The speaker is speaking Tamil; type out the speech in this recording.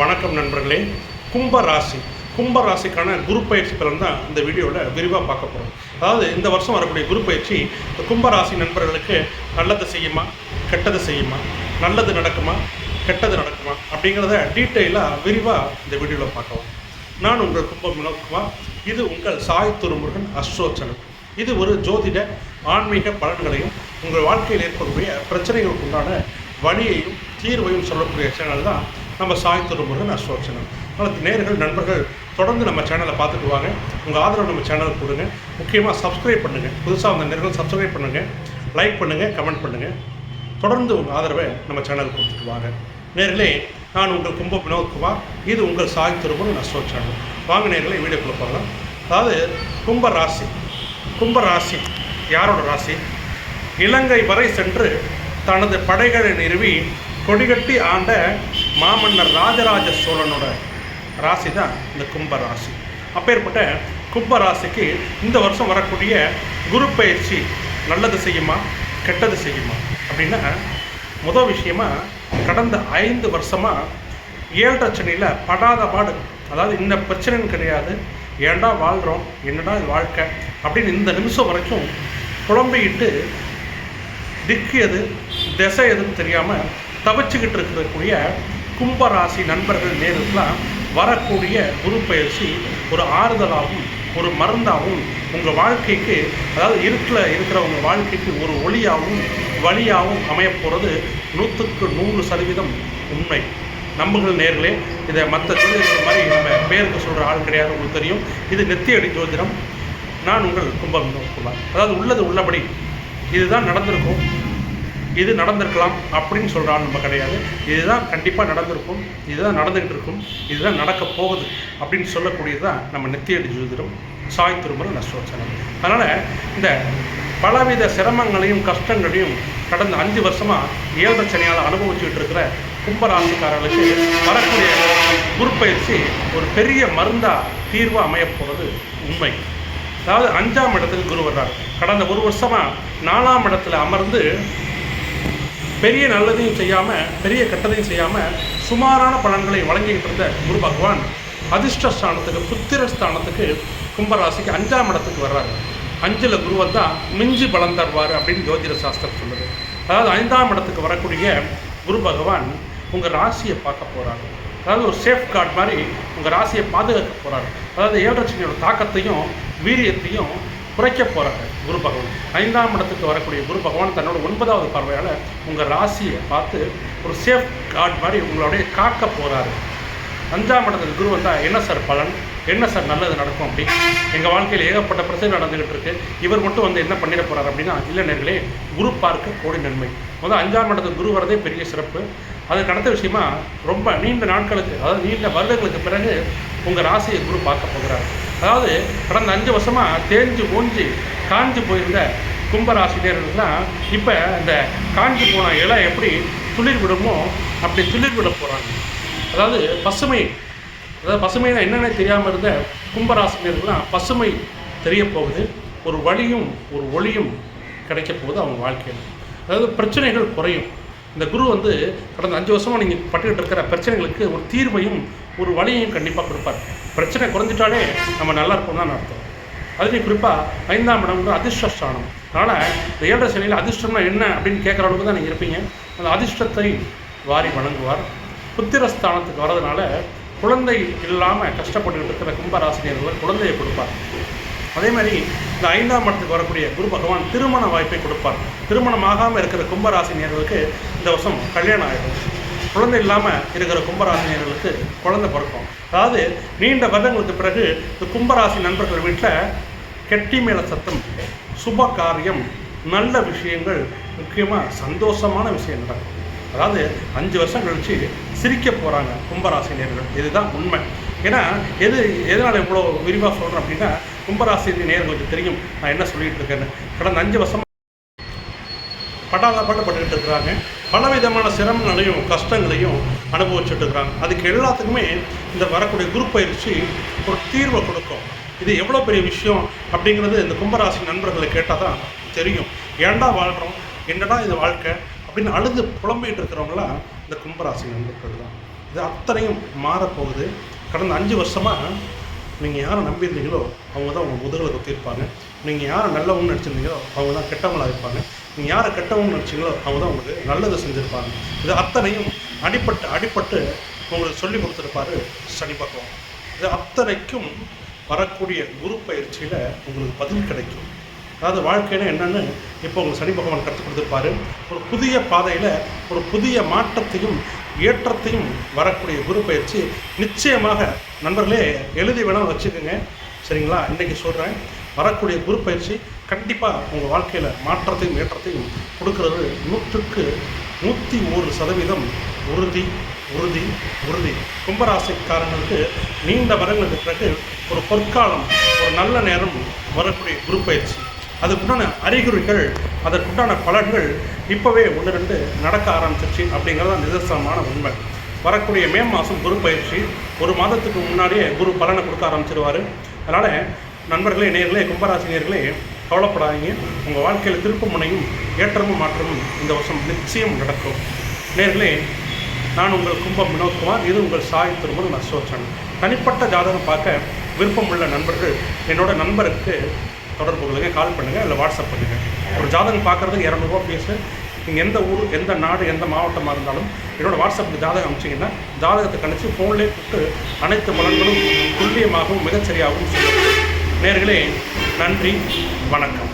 வணக்கம் நண்பர்களே. கும்பராசி கும்பராசிக்கான குரு பயிற்சி பலன் தான் இந்த வீடியோவில் விரிவாக பார்க்க போகிறோம் அதாவது இந்த வருஷம் வரக்கூடிய குரு பயிற்சி இந்த நண்பர்களுக்கு நல்லது செய்யுமா? கெட்டது செய்யுமா? நல்லது நடக்குமா? கெட்டது நடக்குமா? அப்படிங்கிறத டீட்டெயிலாக விரிவாக இந்த வீடியோவில் பார்க்கலாம் நான் உங்கள் கும்ப வினோத்குமார். இது உங்கள் சாய் திருமுருகன் அஸ்ட்ரோச்சனம் இது ஒரு ஜோதிட ஆன்மீக பலன்களையும் உங்கள் வாழ்க்கையில் ஏற்படக்கூடிய பிரச்சனைகளுக்கு உண்டான வழியையும் தீர்வையும் சொல்லக்கூடிய சேனல் தான் நம்ம சாய் திருமுருகன் அஸ்ட்ரோச்சனம் அதனால் நேர்கள் நண்பர்கள் தொடர்ந்து நம்ம சேனலை பார்த்துட்டு வாங்க. உங்கள் ஆதரவு நம்ம சேனலுக்கு கொடுங்க. முக்கியமாக சப்ஸ்கிரைப் பண்ணுங்கள் புதுசாக வந்த நேர்கள் சப்ஸ்கிரைப் பண்ணுங்கள் லைக் பண்ணுங்கள் கமெண்ட் பண்ணுங்கள் தொடர்ந்து உங்கள் ஆதரவை நம்ம சேனலுக்கு கொடுத்துட்டு வாங்க. நேர்களே நான் உங்கள் கும்ப வினோத்குமார் இது உங்கள் சாய் திருமுருகன் அஸ்ட்ரோ சேனல் வாங்க நேர்களை வீடியோக்குள்ள போகலாம். அதாவது கும்ப ராசி. கும்ப ராசி. யாரோட ராசி? இலங்கை வரை சென்று தனது படைகளை நிறுவி கொடிகட்டி ஆண்ட மாமன்னர் ராஜராஜ சோழனோட ராசி தான் இந்த கும்ப ராசி. அப்பேற்பட்ட கும்ப ராசிக்கு இந்த வருஷம் வரக்கூடிய குரு பயிற்சி நல்லது செய்யுமா கெட்டது செய்யுமா? அப்படின்னா முதல் விஷயமா கடந்த ஐந்து வருஷமாக ஏழரை சனியில் படாத பாடு. அதாவது இந்த பிரச்சனைன்னு கிடையாது. ஏன்டா வாழ்கிறோம் என்னடா இது வாழ்க்கை? அப்படின்னு இந்த நிமிஷம் வரைக்கும் குழம்பிக்கிட்டு திக்கு எது திசை எதுன்னு தெரியாமல் தவிச்சுக்கிட்டு இருக்கக்கூடிய கும்பராசி நண்பர்கள் நேருக்கெலாம் வரக்கூடிய குரு பயிற்சி ஒரு ஆறுதலாகவும் ஒரு மருந்தாகவும் உங்கள் வாழ்க்கைக்கு அதாவது இருட்டில் இருக்கிற உங்கள் வாழ்க்கைக்கு ஒரு ஒளியாகவும் வழியாகவும் அமையப்போகிறது நூற்றுக்கு நூறு சதவீதம் உண்மை. நம்புகள் நேர்களே இதை மற்ற ஜோதிடர்கள் மாதிரி நம்ம பேருக்கு சொல்கிற ஆள் கிடையாது உங்களுக்கு தெரியும். இது நெத்தியடி ஜோதிடம். நான் உங்கள் கும்பம் குமார் அதாவது உள்ளது உள்ளபடி இதுதான் நடந்திருக்கும். இது நடந்திருக்கலாம் அப்படின்னு சொல்கிறான் நம்ம கிடையாது. இதுதான் கண்டிப்பாக நடந்திருக்கும் இதுதான் நடந்துகிட்டு இருக்கும் இதுதான் நடக்க போகுது அப்படின்னு சொல்லக்கூடியது தான் நம்ம நெத்தியடி ஜோதிடம் சாய் திருமண நஷ்டோச்சனம் அதனால் இந்த பலவித சிரமங்களையும் கஷ்டங்களையும் கடந்த அஞ்சு வருஷமாக ஏழரை அனுபவிச்சுக்கிட்டு இருக்கிற கும்பராசிக்காரர்களுக்கு வரக்கூடிய குருப்பயிற்சி ஒரு பெரிய மருந்தாக தீர்வாக அமையப்போகிறது உண்மை. அதாவது அஞ்சாம் இடத்துக்கு குரு வர்றார். கடந்த ஒரு வருஷமாக நாலாம் இடத்துல அமர்ந்து பெரிய நல்லதையும் செய்யாமல் பெரிய கெட்டதையும் செய்யாமல் சுமாரான பலன்களை வழங்கிக்கிட்டு இருந்த குரு பகவான் அதிர்ஷ்டஸ்தானத்துக்கு புத்திரஸ்தானத்துக்கு கும்பராசிக்கு அஞ்சாம் இடத்துக்கு வர்றாரு. அஞ்சில் குரு வந்தால் மிஞ்சி பலம் தருவார் அப்படின்னு ஜோதிட சாஸ்திரம் சொல்லுது. அதாவது ஐந்தாம் இடத்துக்கு வரக்கூடிய குரு பகவான் உங்கள் ராசியை பார்க்க போகிறாரு அதாவது ஒரு சேஃப் கார்டு மாதிரி உங்கள் ராசியை பாதுகாக்க போகிறாரு அதாவது ஏழரட்சணியோட தாக்கத்தையும் வீரியத்தையும் குறைக்க போகிறாங்க குரு பகவான். ஐந்தாம் இடத்துக்கு வரக்கூடிய குரு பகவான் தன்னோட ஒன்பதாவது பார்வையால் உங்கள் ராசியை பார்த்து ஒரு சேஃப் கார்டு மாதிரி உங்களுடைய காக்க போகிறாரு அஞ்சாம் இடத்துக்கு குரு வந்தால் என்ன சார் பலன்? என்ன சார் நல்லது நடக்கும் அப்படி? எங்கள் வாழ்க்கையில் ஏகப்பட்ட பிரச்சனை நடந்துகிட்டு இருக்கு. இவர் மட்டும் வந்து என்ன பண்ணிட போகிறார் அப்படின்னா இல்லை நேர்களே குரு பார்க்க கோடி நன்மை. முதல் அஞ்சாம் இடத்துக்கு குரு வரதே பெரிய சிறப்பு. அதுக்கு அடுத்த விஷயமா ரொம்ப நீண்ட நாட்களுக்கு அதாவது நீண்ட வருடங்களுக்கு பிறகு உங்கள் ராசியை குரு பார்க்க போகிறார். அதாவது கடந்த அஞ்சு வருஷமாக தேஞ்சு ஓஞ்சி காஞ்சி போயிருந்த கும்பராசினியர்கள்லாம் இப்போ இந்த காஞ்சி போன இலை எப்படி துளிர் விடுமோ அப்படி துளிர் விட போகிறாங்க அதாவது பசுமை அதாவது பசுமைனா என்னென்ன தெரியாமல் இருந்த கும்பராசினியர்கள்லாம் பசுமை தெரிய போகுது. ஒரு வழியும் ஒரு ஒளியும் கிடைக்க போகுது அவங்க வாழ்க்கையில். அதாவது பிரச்சனைகள் குறையும். இந்த குரு வந்து கடந்த அஞ்சு வருஷமாக நீங்கள் பட்டுக்கிட்டு இருக்கிற பிரச்சனைகளுக்கு ஒரு தீர்வையும் ஒரு வழியையும் கண்டிப்பாக கொடுப்பார். பிரச்சனை குறைஞ்சிட்டாலே நம்ம நல்லா இருப்போம் தான் அர்த்தம். அதுலேயும் குறிப்பாக ஐந்தாம் இடம் வந்து அதிர்ஷ்டஸ்தானம். அதனால் இந்த ஏழரை சனியில் அதிர்ஷ்டம்னா என்ன அப்படின்னு கேட்குற அளவுக்கு தான் நீங்கள் இருப்பீங்க. அந்த அதிர்ஷ்டத்தை வாரி வழங்குவார். புத்திரஸ்தானத்துக்கு வர்றதுனால குழந்தை இல்லாமல் கஷ்டப்பட்டுக்கிட்டு இருக்கிற கும்பராசினியர்கள் குழந்தையை கொடுப்பார். அதே மாதிரி இந்த ஐந்தாம் இடத்துக்கு வரக்கூடிய குரு பகவான் திருமண வாய்ப்பை கொடுப்பார். திருமணம் ஆகாமல் இருக்கிற கும்பராசினியர்களுக்கு இந்த வருஷம் கல்யாணம் ஆகிடும் குழந்தை இல்லாமல் இருக்கிற கும்பராசினியர்களுக்கு குழந்தை பிறக்கும். அதாவது நீண்ட வருடங்களுக்கு பிறகு இந்த கும்பராசி நண்பர்கள் வீட்டில் கெட்டி மேல சத்தம் சுப காரியம் நல்ல விஷயங்கள் முக்கியமாக சந்தோஷமான விஷயம் நடக்கும். அதாவது அஞ்சு வருஷம் கழித்து சிரிக்க போகிறாங்க கும்பராசினியர்கள் இதுதான் உண்மை. ஏன்னா எது எதனால் இவ்வளோ விரிவாக சொல்கிறேன் அப்படின்னா கும்பராசி நேர்களுக்கு தெரியும். நான் என்ன சொல்லிட்டு இருக்கேன்னு. கடந்த அஞ்சு வருஷம் படாத பட்டுக்கிட்டு இருக்கிறாங்க. பலவிதமான சிரமங்களையும் கஷ்டங்களையும் அனுபவிச்சுட்டு இருக்கிறாங்க. அதுக்கு எல்லாத்துக்குமே இந்த வரக்கூடிய குரு பயிற்சி ஒரு தீர்வை கொடுக்கும். இது எவ்வளோ பெரிய விஷயம் அப்படிங்கிறது இந்த கும்பராசி நண்பர்களை கேட்டால் தான் தெரியும். ஏன்டா வாழ்கிறோம் என்னடா இது வாழ்க்கை? அப்படின்னு அழுது புலம்பிகிட்டு இருக்கிறவங்களாம் இந்த கும்பராசி நண்பர்கள் தான். இது அத்தனையும் மாறப்போகுது. கடந்த அஞ்சு வருஷமாக நீங்கள் யாரை நம்பியிருந்தீங்களோ அவங்க தான் உங்கள் முதுகில் குத்திருப்பாங்க நீங்கள் யாரை நல்லவங்கன்னு நினச்சிருந்தீங்களோ அவங்க தான் கெட்டவங்களாக இருப்பாங்க. நீங்கள் யாரை கெட்டவங்கன்னு நினச்சிங்களோ அவங்க தான் உங்களுக்கு நல்லதை செஞ்சுருப்பாங்க. இது அத்தனையும் அடிப்பட்டு அடிப்பட்டு உங்களுக்கு சொல்லி கொடுத்துருப்பாரு சனி பகவான். இது அத்தனைக்கும் வரக்கூடிய குரு பயிற்சியில் உங்களுக்கு பதில் கிடைக்கும். அதாவது வாழ்க்கையில என்னென்னு இப்போ உங்களுக்கு சனி பகவான் கற்றுக் கொடுத்துருப்பாரு. ஒரு புதிய பாதையில் ஒரு புதிய மாற்றத்தையும் ஏற்றத்தையும் வரக்கூடிய குரு பயிற்சி நிச்சயமாக நண்பர்களே எழுதி வேணால் வச்சுக்கோங்க. சரிங்களா? இன்றைக்கி சொல்கிறேன் வரக்கூடிய குரு பயிற்சி கண்டிப்பாக உங்கள் வாழ்க்கையில் மாற்றத்தையும் ஏற்றத்தையும் கொடுக்கறது நூற்றுக்கு நூற்றி ஒரு சதவீதம் உறுதி உறுதி உறுதி. கும்பராசிக்காரங்களுக்கு நீண்ட வருடங்களுக்கு பிறகு ஒரு பொற்காலம் ஒரு நல்ல நேரம் வரக்கூடிய குரு பயிற்சி அதுக்குண்டான அறிகுறிகள் அதற்குண்டான பலன்கள் இப்போவே ஒன்று ரெண்டு நடக்க ஆரம்பிச்சிருச்சு அப்படிங்கிறது தான் நிதர்சனமான உண்மை. வரக்கூடிய மே மாதம் குரு பயிற்சி ஒரு மாதத்துக்கு முன்னாடியே குரு பலனை கொடுக்க ஆரம்பிச்சிருவார். அதனால் நண்பர்களே நேர்களே கும்பராசினியர்களே கவலைப்படாதீங்க. உங்கள் வாழ்க்கையில் திருப்பமுனையும் ஏற்றமும் மாற்றமும் இந்த வருஷம் நிச்சயம் நடக்கும். நேர்களே நான் உங்கள் கும்பம் வினோத்குமார். இது உங்கள் சாய் திருமணம் அசோச்சன் தனிப்பட்ட ஜாதகம் பார்க்க விருப்பமுள்ள நண்பர்கள் என்னோட நண்பருக்கு தொடர்பு கால் பண்ணுங்கள் இல்லை வாட்ஸ்அப் பண்ணுங்கள் ஒரு ஜாதகம் பார்க்குறதுக்கு இரநூறுவா பேசு நீங்கள் எந்த ஊர் எந்த நாடு எந்த மாவட்டமாக இருந்தாலும் என்னோடய வாட்ஸ்அப்புக்கு ஜாதகம் அனுப்பிச்சிங்கன்னா ஜாதகத்தை கணிச்சு ஃபோன்லேயே கூப்பிட்டு அனைத்து பலன்களும் துல்லியமாகவும் மிகச்சரியாகவும் சொல்லுங்கள் நேர்களே நன்றி வணக்கம்.